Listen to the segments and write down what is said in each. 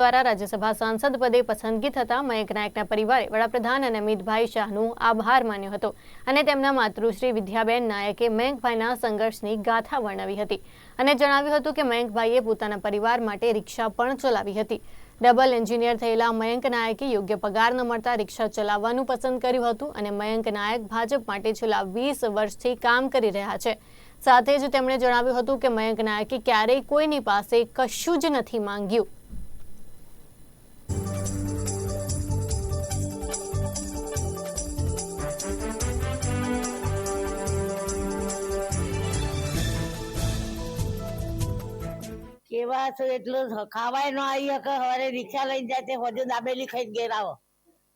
દ્વારા રાજ્યસભા સાંસદ પદે પસંદગી થતા મયંક નાયકના પરિવારે વડાપ્રધાન અને અમિતભાઈ શાહનું આભાર માન્યો હતો અને તેમના માતૃશ્રી વિદ્યાબેન નાયકે મયંકભાઈના સંઘર્ષની ગાથા વર્ણવી હતી અને જણાવ્યું હતું કે મયંકભાઈએ પોતાના પરિવાર માટે રિક્ષા પણ ચલાવી હતી. ડબલ એન્જિનિયર થયેલા મયંક નાયકે યોગ્ય પગાર ન મળતા રિક્ષા ચલાવવાનું પસંદ કર્યું હતું અને મયંક નાયક ભાજપ માટે છેલ્લા વીસ વર્ષથી કામ કરી રહ્યા છે. સાથે જ તેમણે જણાવ્યું હતું કે મયંક નાયકે ક્યારેય કોઈની પાસે કશું જ નથી માંગ્યું. કેવા છો એટલું ખાવાય ન આવી શકે હવે રિક્ષા લઈને જાય તે હજુ દાબેલી ખાઈને ઘેર આવો.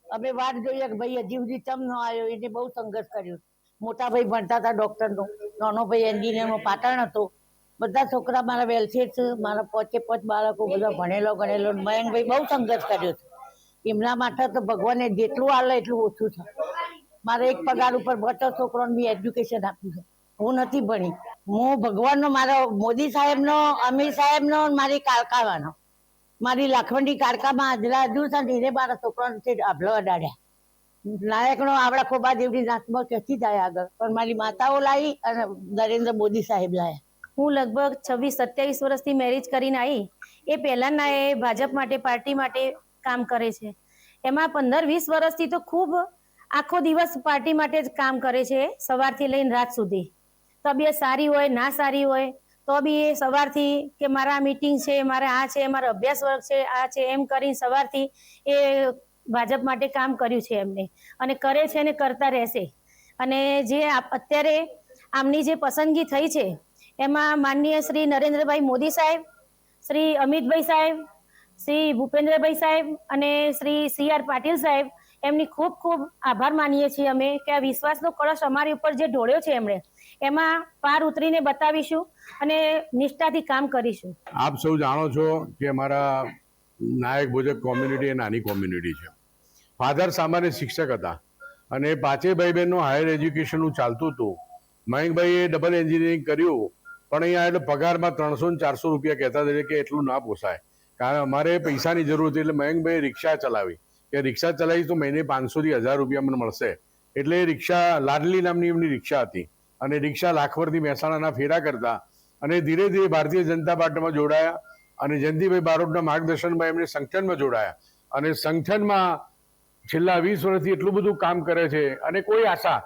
અમે વાત જોઈએ કે ભાઈ હજી સુધી ચમ ન આવ્યો? એને બહુ સંઘર્ષ કર્યો. મોટા ભાઈ ભણતા હતા ડોક્ટર નો નાનો ભાઈ એન્જિનિયર નો પાટણ હતો. બધા છોકરા મારા વેલસેટ મારા પોચે પોચ બાળકો બધા ભણેલો, ગણેલો. મયંકભાઈ બહુ સંઘર્ષ કર્યો છે એમના માટે તો ભગવાને જેટલું આલે એટલું ઓછું છે. મારે એક પગાર ઉપર બચો છોકરાને બી એજ્યુકેશન આપ્યું છે. હું નથી ભણી. હું ભગવાનનો, મારો, મોદી સાહેબનો અમિત સાહેબનો મારી કારકાવાનો મારી લાખવંડી કારકામાં આજલા હજુ ધીરે મારા છોકરાને આભલો અડાડ્યા. નાયકનો આવડા ખોબા જેવડી નાથમાં ક્યાંથી જાય આગળ. પણ મારી માતાઓ લાવી અને નરેન્દ્ર મોદી સાહેબ લાયા. હું લગભગ છવ્વીસ, સત્યાવીસ વર્ષથી મેરેજ કરીને આવી એ પહેલાના એ ભાજપ માટે, પાર્ટી માટે કામ કરે છે. એમાં પંદર, વીસ વર્ષથી તો ખૂબ આખો દિવસ પાર્ટી માટે જ કામ કરે છે, સવારથી લઈને રાત સુધી. તબિયત સારી હોય, ના સારી હોય, તો બી એ સવારથી કે મારા મીટિંગ છે, મારે આ છે, મારો અભ્યાસ વર્ગ છે, આ છે, એમ કરીને સવારથી એ ભાજપ માટે કામ કર્યું છે એમને. અને કરે છે અને કરતા રહેશે. અને જે અત્યારે આમની જે પસંદગી થઈ છે, એમાં માનનીય શ્રી નરેન્દ્રભાઈ મોદી સાહેબ, શ્રી અમિતભાઈ સાહેબ, શ્રી ભૂપેન્દ્રભાઈ સાહેબ અને શ્રી સી આર પાટીલ સાહેબ, એમની ખૂબ ખૂબ આભાર માનીએ છીએ અમે કે આ વિશ્વાસનો કળશ અમારી ઉપર જે ઢોળ્યો છે એમણે એમાં પાર ઉતરીને બતાવીશું અને નિષ્ઠાથી કામ કરીશું. આપ સૌ જાણો છો કે અમારા નાયક ભોજક કોમ્યુનિટી એ નાની કોમ્યુનિટી છે. ફાધર સામાન્ય શિક્ષક હતા અને પાંચે ભાઈ બહેનનું હાયર એજ્યુકેશનનું ચાલતું હતું. મયંકભાઈએ ડબલ એન્જિનિયરિંગ કર્યું, પણ અહીંયા એટલે પગારમાં ત્રણસો ને ચારસો રૂપિયા કહેતા હતા કે એટલું ના પોસાય. કારણ અમારે પૈસાની જરૂર હતી એટલે મયંકભાઈ રિક્ષા ચલાવી. કે રિક્ષા ચલાવી તો મહિને પાંચસોથી હજાર રૂપિયા મને મળશે. એટલે રિક્ષા લાડલી નામની એમની રિક્ષા હતી. અને રિક્ષા લાખવરથી મહેસાણાના ફેરા કરતા અને ધીરે ધીરે ભારતીય જનતા પાર્ટીમાં જોડાયા અને જયંતિભાઈ બારોટના માર્ગદર્શનમાં એમને સંગઠનમાં જોડાયા. અને સંગઠનમાં છેલ્લા વીસ વર્ષથી એટલું બધું કામ કરે છે અને કોઈ આશા,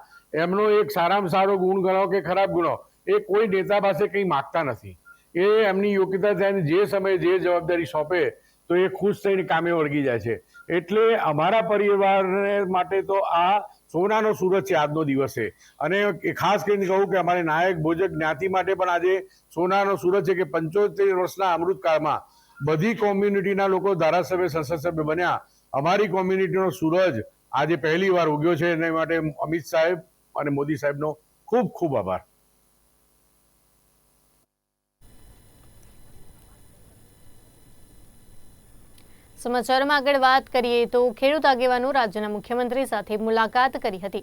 એમનો એક સારામાં સારો ગુણ ગણો કે ખરાબ ગુણો, એ કોઈ નેતા પાસે કંઈ માગતા નથી. એ એમની યોગ્યતા થઈને જે સમયે જે જવાબદારી સોંપે, તો એ ખુશ થઈને કામે વળગી જાય છે. એટલે અમારા પરિવારને માટે તો આ સોનાનો સૂરજ છે આજનો દિવસે. અને ખાસ કરીને કહું કે અમારે નાયક, ભોજક, જ્ઞાતિ માટે પણ આજે સોનાનો સૂરજ છે કે પંચોતેર વર્ષના અમૃતકાળમાં બધી કોમ્યુનિટીના લોકો ધારાસભ્ય સંસદ સભ્ય બન્યા. અમારી કોમ્યુનિટીનો સૂરજ આજે પહેલી વાર ઉગ્યો છે. એના માટે અમિત સાહેબ અને મોદી સાહેબનો ખૂબ ખૂબ આભાર. સમાચારમાં આગળ વાત કરીએ તો ખેડૂત આગેવાનો રાજ્યના મુખ્યમંત્રી સાથે મુલાકાત કરી હતી.